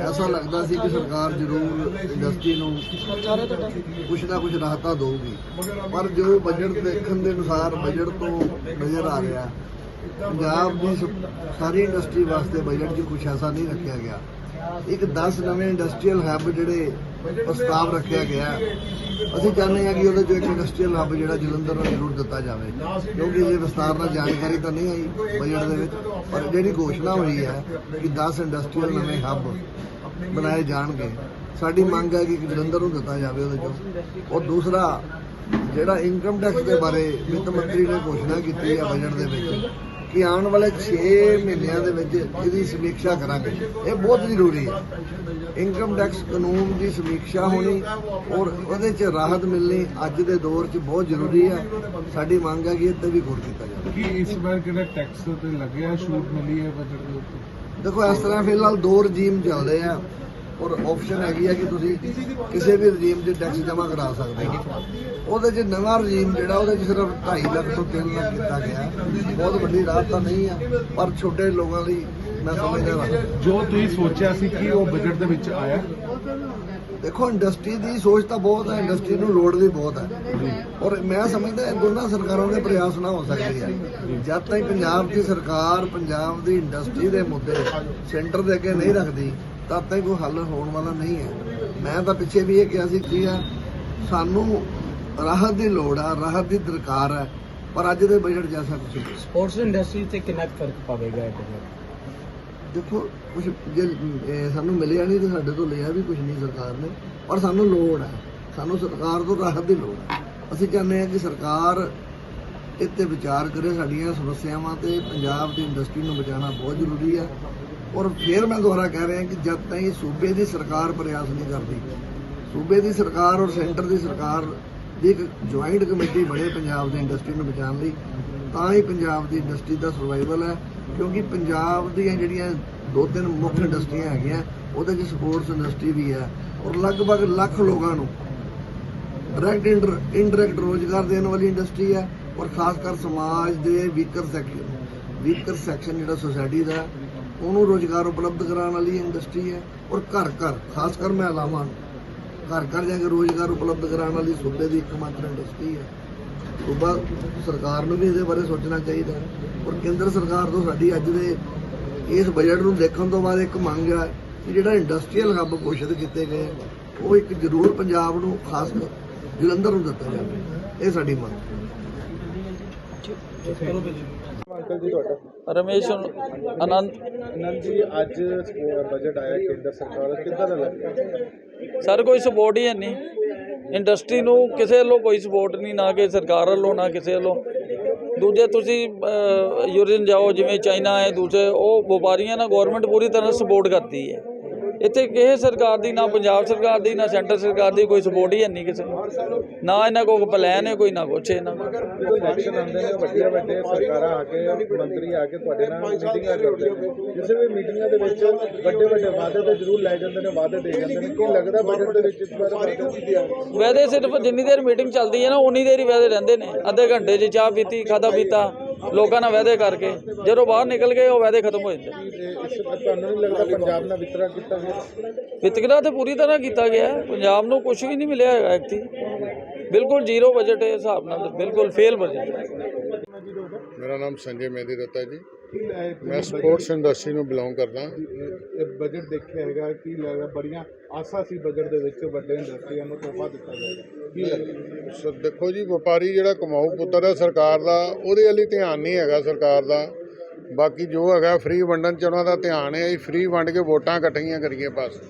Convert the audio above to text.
ਐਸਾ ਲੱਗਦਾ ਸੀ ਕਿ ਸਰਕਾਰ ਜ਼ਰੂਰ ਇੰਡਸਟਰੀ ਨੂੰ ਕੁਛ ਨਾ ਕੁਛ ਰਾਹਤਾਂ ਦੇਊਗੀ। ਪਰ ਜੋ ਬਜਟ ਦੇਖਣ ਦੇ ਅਨੁਸਾਰ ਬਜਟ ਤੋਂ ਨਜ਼ਰ ਆ ਰਿਹਾ ਪੰਜਾਬ ਦੀ ਸਾਰੀ ਇੰਡਸਟਰੀ ਵਾਸਤੇ ਬਜਟ 'ਚ ਕੁਛ ਐਸਾ ਨਹੀਂ ਰੱਖਿਆ ਗਿਆ। ਇੱਕ 10 ਨਵੇਂ ਇੰਡਸਟਰੀਅਲ ਹੱਬ ਜਿਹੜੇ ਪ੍ਰਸਤਾਵ ਰੱਖਿਆ ਗਿਆ। ਅਸੀਂ ਚਾਹੁੰਦੇ ਹਾਂ ਕਿ ਉਹਦੇ 'ਚੋਂ ਇੱਕ ਇੰਡਸਟਰੀਅਲ ਹੱਬ ਜਿਹੜਾ ਜਲੰਧਰ ਨੂੰ ਜ਼ਰੂਰ ਦਿੱਤਾ ਜਾਵੇ। ਕਿਉਂਕਿ ਇਹ ਵਿਸਤਾਰ ਨਾਲ ਜਾਣਕਾਰੀ ਤਾਂ ਨਹੀਂ ਆਈ ਬਜਟ ਦੇ ਵਿੱਚ। ਪਰ ਜਿਹੜੀ ਘੋਸ਼ਣਾ ਹੋਈ ਹੈ ਕਿ 10 ਇੰਡਸਟਰੀਅਲ ਨਵੇਂ ਹੱਬ ਬਣਾਏ ਜਾਣਗੇ, ਸਾਡੀ ਮੰਗ ਹੈ ਕਿ ਜਲੰਧਰ ਨੂੰ ਦਿੱਤਾ ਜਾਵੇ ਉਹਦੇ 'ਚੋਂ। ਔਰ ਦੂਸਰਾ, ਜਿਹੜਾ ਇਨਕਮ ਟੈਕਸ ਦੇ ਬਾਰੇ ਵਿੱਤ ਮੰਤਰੀ ਨੇ ਘੋਸ਼ਣਾ ਕੀਤੀ ਹੈ ਬਜਟ ਦੇ ਵਿੱਚ ਕਿ ਆਉਣ ਵਾਲੇ 6 ਮਹੀਨਿਆਂ ਦੇ ਵਿੱਚ ਇਹਦੀ ਸਮੀਖਿਆ ਕਰਾਂਗੇ। ਇਹ ਬਹੁਤ ਜ਼ਰੂਰੀ ਹੈ। ਇਨਕਮ ਟੈਕਸ ਕਾਨੂੰਨ ਦੀ ਸਮੀਖਿਆ ਹੋਣੀ ਔਰ ਉਹਦੇ 'ਚ ਰਾਹਤ ਮਿਲਣੀ ਅੱਜ ਦੇ ਦੌਰ 'ਚ ਬਹੁਤ ਜ਼ਰੂਰੀ ਹੈ। ਸਾਡੀ ਮੰਗ ਹੈ ਕਿ ਇਹ ਤੇ ਵੀ ਗੌਰ ਕੀਤਾ ਜਾਵੇ। ਕਿ ਇਸ ਵਾਰ ਕਿਹੜਾ ਟੈਕਸ ਤੇ ਲੱਗਿਆ? ਛੂਟ ਮਿਲੀ ਹੈ ਬਜਟ ਦੇ ਉੱਤੇ? ਦੇਖੋ ਇਸ ਤਰ੍ਹਾਂ ਫਿਲਹਾਲ ਦੋ ਰਜੀਮ ਚੱਲਦੇ ਆ ਔਰ ਆਪਸ਼ਨ ਹੈਗੀ ਆ ਕਿ ਤੁਸੀਂ ਕਿਸੇ ਵੀ ਰਜੀਮ 'ਚ ਟੈਕਸ ਜਮ੍ਹਾਂ ਕਰਾ ਸਕਦੇ ਹੋ। ਉਹਦੇ 'ਚ ਨਵਾਂ ਰਜੀਮ ਜਿਹੜਾ ਉਹਦੇ 'ਚ ਸਿਰਫ 2.5 ਲੱਖ ਤੋਂ 3 ਲੱਖ ਕੀਤਾ ਗਿਆ। ਬਹੁਤ ਵੱਡੀ ਰਾਹਤ ਤਾਂ ਨਹੀਂ ਆ ਪਰ ਛੋਟੇ ਲੋਕਾਂ ਲਈ ਮੈਂ ਸਮਝਦਾ ਹਾਂ। ਜੋ ਤੁਸੀਂ ਸੋਚਿਆ ਸੀ ਕਿ ਉਹ ਬਜਟ ਦੇ ਵਿੱਚ ਆਇਆ? ਦੇਖੋ ਇੰਡਸਟਰੀ ਦੀ ਸੋਚ ਤਾਂ ਬਹੁਤ ਹੈ ਇੰਡਸਟਰੀ ਨੂੰ ਲੋੜ ਵੀ ਬਹੁਤ ਹੈ। ਔਰ ਮੈਂ ਸਮਝਦਾ ਇਹ ਦੋਨਾਂ ਸਰਕਾਰਾਂ ਦੇ ਪ੍ਰਯਾਸ ਨਾ ਹੋ ਸਕਦੇ ਹੈ ਜਦ ਤਾਈਂ ਪੰਜਾਬ ਦੀ ਸਰਕਾਰ ਪੰਜਾਬ ਦੀ ਇੰਡਸਟਰੀ ਦੇ ਮੁੱਦੇ ਸੈਂਟਰ ਦੇ ਅੱਗੇ ਨਹੀਂ ਰੱਖਦੀ ਤਦ ਤਾਈਂ ਕੋਈ ਹੱਲ ਹੋਣ ਵਾਲਾ ਨਹੀਂ ਹੈ। ਮੈਂ ਤਾਂ ਪਿੱਛੇ ਵੀ ਇਹ ਕਿਹਾ ਸੀ ਕਿ ਆ ਸਾਨੂੰ ਰਾਹਤ ਦੀ ਲੋੜ ਆ ਰਾਹਤ ਦੀ ਦਰਕਾਰ ਹੈ ਪਰ ਅੱਜ ਦੇ ਬਜਟ ਜੈਸਾ ਕੁਝ ਸਪੋਰਟਸ ਇੰਡਸਟਰੀ ਤੇ ਕਿੰਨਾ ਫ਼ਰਕ ਪਵੇਗਾ ਇਹ ਦੇਖੋ ਕੁਝ ਜੇ ਸਾਨੂੰ ਮਿਲਿਆ ਨਹੀਂ ਤੇ ਸਾਡੇ ਤੋਂ ਲਿਆ ਵੀ ਕੁਝ ਨਹੀਂ ਸਰਕਾਰ ਨੇ ਪਰ ਸਾਨੂੰ ਲੋੜ ਹੈ ਸਾਨੂੰ ਸਰਕਾਰ ਤੋਂ ਰਾਹਤ ਦੀ ਲੋੜ ਹੈ ਅਸੀਂ ਚਾਹੁੰਦੇ ਹਾਂ ਕਿ ਸਰਕਾਰ ਇੱਥੇ ਵਿਚਾਰ ਕਰੇ ਸਾਡੀਆਂ ਸਮੱਸਿਆਵਾਂ ਤੇ ਪੰਜਾਬ ਦੀ ਇੰਡਸਟਰੀ ਨੂੰ ਬਚਾਉਣਾ ਬਹੁਤ ਜ਼ਰੂਰੀ ਹੈ ਔਰ ਫਿਰ ਮੈਂ ਦੁਬਾਰਾ ਕਹਿ ਰਿਹਾ ਕਿ ਜਦ ਤਾਈਂ ਸੂਬੇ ਦੀ ਸਰਕਾਰ ਪ੍ਰਯਾਸ ਨਹੀਂ ਕਰਦੀ, ਸੂਬੇ ਦੀ ਸਰਕਾਰ ਔਰ ਸੈਂਟਰ ਦੀ ਸਰਕਾਰ ਦੀ ਇੱਕ ਜੁਆਇੰਟ ਕਮੇਟੀ ਬਣੇ ਪੰਜਾਬ ਦੀ ਇੰਡਸਟਰੀ ਨੂੰ ਬਚਾਉਣ ਲਈ, ਤਾਂ ਹੀ ਪੰਜਾਬ ਦੀ ਇੰਡਸਟਰੀ ਦਾ ਸਰਵਾਈਵਲ ਹੈ, ਕਿਉਂਕਿ ਪੰਜਾਬ ਦੀਆਂ ਜਿਹੜੀਆਂ ਦੋ ਤਿੰਨ ਮੁੱਖ ਇੰਡਸਟਰੀਆਂ ਹੈਗੀਆਂ, ਉਹਦੇ ਵਿੱਚ ਸਪੋਰਟਸ ਇੰਡਸਟਰੀ ਵੀ ਹੈ ਔਰ ਲਗਭਗ ਲੱਖ ਲੋਕਾਂ ਨੂੰ ਡਾਇਰੈਕਟ ਇਨਡਾਇਰੈਕਟ ਰੋਜ਼ਗਾਰ ਦੇਣ ਵਾਲੀ ਇੰਡਸਟਰੀ ਹੈ ਔਰ ਖਾਸ ਕਰ ਸਮਾਜ ਦੇ ਵੀਕਰ ਸੈਕਸ਼ਨ ਵੀਕਰ ਸੈਕਸ਼ਨ ਜਿਹੜਾ ਸੋਸਾਇਟੀ ਦਾ ਉਹਨੂੰ ਰੋਜ਼ਗਾਰ ਉਪਲਬਧ ਕਰਾਉਣ ਵਾਲੀ ਇੰਡਸਟਰੀ ਹੈ ਔਰ ਘਰ ਘਰ, ਖਾਸ ਕਰ ਮਹਿਲਾਵਾਂ ਨੂੰ, ਘਰ ਘਰ ਜਾ ਕੇ ਰੋਜ਼ਗਾਰ ਉਪਲਬਧ ਕਰਾਉਣ ਵਾਲੀ ਸੂਬੇ ਦੀ ਇੱਕ ਮਾਤਰ ਇੰਡਸਟਰੀ ਹੈ ਸੂਬਾ ਸਰਕਾਰ ਨੂੰ ਵੀ ਇਹਦੇ ਬਾਰੇ ਸੋਚਣਾ ਚਾਹੀਦਾ ਹੈ ਔਰ ਕੇਂਦਰ ਸਰਕਾਰ ਤੋਂ ਸਾਡੀ ਅੱਜ ਦੇ ਇਸ ਬਜਟ ਨੂੰ ਦੇਖਣ ਤੋਂ ਬਾਅਦ ਇੱਕ ਮੰਗ ਹੈ ਕਿ ਜਿਹੜਾ ਇੰਡਸਟਰੀਅਲ ਹੱਬ ਘੋਸ਼ਿਤ ਕੀਤੇ ਗਏ ਉਹ ਇੱਕ ਜ਼ਰੂਰ ਪੰਜਾਬ ਨੂੰ, ਖਾਸ ਕਰ ਜਲੰਧਰ ਨੂੰ ਦਿੱਤਾ ਜਾਵੇ। ਇਹ ਸਾਡੀ ਮੰਗ ਹੈ। ਅੰਕਲ ਜੀ ਤੁਹਾਡਾ? ਰਮੇਸ਼ ਆਨੰਦ ਅਨੰਦ ਜੀ ਅੱਜ ਬਜਟ ਆਇਆ ਕੇਂਦਰ ਸਰਕਾਰ ਦਾ। ਕਿੱਦਾਂ ਦਾ ਲੱਗਿਆ ਸਰ ਕੋਈ ਸਪੋਰਟ ਹੀ ਹੈ ਨਹੀਂ। ਇੰਡਸਟਰੀ ਨੂੰ ਕਿਸੇ ਵੱਲੋਂ ਕੋਈ ਸਪੋਰਟ ਨਹੀਂ ਨਾ ਕਿ ਸਰਕਾਰ ਵੱਲੋਂ ਨਾ ਕਿਸੇ ਵੱਲੋਂ। ਦੂਜੇ ਤੁਸੀਂ ਯੂਰਪੀਅਨ ਜਾਓ ਜਿਵੇਂ ਚਾਈਨਾ ਹੈ ਦੂਜੇ ਉਹ ਵਪਾਰੀਆਂ ਨਾਲ ਗਵਰਨਮੈਂਟ ਪੂਰੀ ਤਰ੍ਹਾਂ ਸਪੋਰਟ ਕਰਦੀ ਹੈ। ਇੱਥੇ ਕਿਸੇ ਸਰਕਾਰ ਦੀ, ਨਾ ਪੰਜਾਬ ਸਰਕਾਰ ਦੀ, ਨਾ ਸੈਂਟਰ ਸਰਕਾਰ ਦੀ ਕੋਈ ਸਪੋਰਟ ਹੀ ਹੈ ਨਹੀਂ ਕਿਸੇ ਨੂੰ। ਨਾ ਇਹਨਾਂ ਕੋਲ ਪਲਾਨ ਹੈ, ਕੋਈ ਨਾ ਕੁਛ ਇਹਨਾਂ ਕੋਲ। ਇਲੈਕਸ਼ਨ ਆਉਂਦੇ ਨੇ ਵੱਡੀਆਂ ਵੱਡੀਆਂ ਸਰਕਾਰਾਂ ਆ ਕੇ ਮੰਤਰੀ ਆ ਕੇ ਤੁਹਾਡੇ ਨਾਲ ਮੀਟਿੰਗਾਂ ਕਰਦੇ ਨੇ ਕਿਸੇ ਵੀ ਮੀਟਿੰਗਾਂ ਦੇ ਵਿੱਚ ਵੱਡੇ ਵੱਡੇ ਵਾਅਦੇ ਤੇ ਜ਼ਰੂਰ ਲੈ ਜਾਂਦੇ ਨੇ ਵਾਅਦੇ ਦੇ ਜਾਂਦੇ ਨੇ ਕੀ ਲੱਗਦਾ ਬਜਟ ਦੇ ਵਿੱਚ ਇਸ ਵਾਰ ਵਾਅਦੇ ਸਿਰਫ ਜਿੰਨੀ ਦੇਰ ਮੀਟਿੰਗ ਚੱਲਦੀ ਹੈ ਨਾ, ਉਨੀ ਦੇਰ ਹੀ ਵੈਦੇ ਰਹਿੰਦੇ ਨੇ। ਅੱਧੇ ਘੰਟੇ 'ਚ ਚਾਹ ਪੀਤੀ ਖਾਦਾ ਪੀਤਾ। ਲੋਕਾਂ ਨਾਲ ਵੈਦੇ ਕਰਕੇ ਜਦੋਂ ਬਾਹਰ ਨਿਕਲ ਗਏ ਉਹ ਵੈਦੇ ਖਤਮ ਹੋ ਜਾਂਦੇ। ਤੁਹਾਨੂੰ ਨਹੀਂ ਲੱਗਦਾ ਪੰਜਾਬ ਨਾਲ ਵਿਤਕਰਾ ਕੀਤਾ ਗਿਆ? ਵਿਤਕਰਾ ਤੇ ਪੂਰੀ ਤਰ੍ਹਾਂ ਕੀਤਾ ਗਿਆ। ਹੈ। ਪੰਜਾਬ ਨੂੰ ਕੁਝ ਵੀ ਨਹੀਂ ਮਿਲਿਆ ਹੈਗਾ ਐਕਤੀ ਬਿਲਕੁਲ ਜ਼ੀਰੋ ਬਜਟ ਹੈ ਬਿਲਕੁਲ ਨਾਲ ਬਿਲਕੁਲ ਫੇਲ ਬਜਟ ਹੈ। ਮੇਰਾ ਨਾਮ ਸੰਜੇ ਮੇਦੀ ਰੱਤਾ ਜੀ। ਮੈਂ ਸਪੋਰਟਸ ਇੰਡਸਟਰੀ ਨੂੰ ਬਿਲੋਂਗ ਕਰਦਾ। ਇਹ ਬਜਟ ਦੇਖਿਆ ਹੈਗਾ ਕੀ ਲੱਗਦਾ ਬੜੀਆਂ ਆਸਾਂ ਸੀ ਬਜਟ ਦੇ ਵਿੱਚ ਵੱਡੇ ਇੰਡਸਟਰੀਆਂ ਨੂੰ ਤੋਹਫਾ ਦਿੱਤਾ ਜਾਏਗਾ ਕੀ ਲੱਗਦਾ ਸੋ ਦੇਖੋ ਜੀ ਵਪਾਰੀ ਜਿਹੜਾ ਕਮਾਊ ਪੁੱਤਰ ਹੈ ਸਰਕਾਰ ਦਾ ਉਹਦੇ ਵੱਲ ਧਿਆਨ ਨਹੀਂ ਹੈਗਾ ਸਰਕਾਰ ਦਾ। ਬਾਕੀ ਜੋ ਹੈਗਾ ਫ੍ਰੀ ਵੰਡਣ ਚ ਉਹਨਾਂ ਦਾ ਧਿਆਨ ਹੈ ਅਸੀਂ ਫ੍ਰੀ ਵੰਡ ਕੇ ਵੋਟਾਂ ਇਕੱਠੀਆਂ ਕਰੀਏ ਬਸ।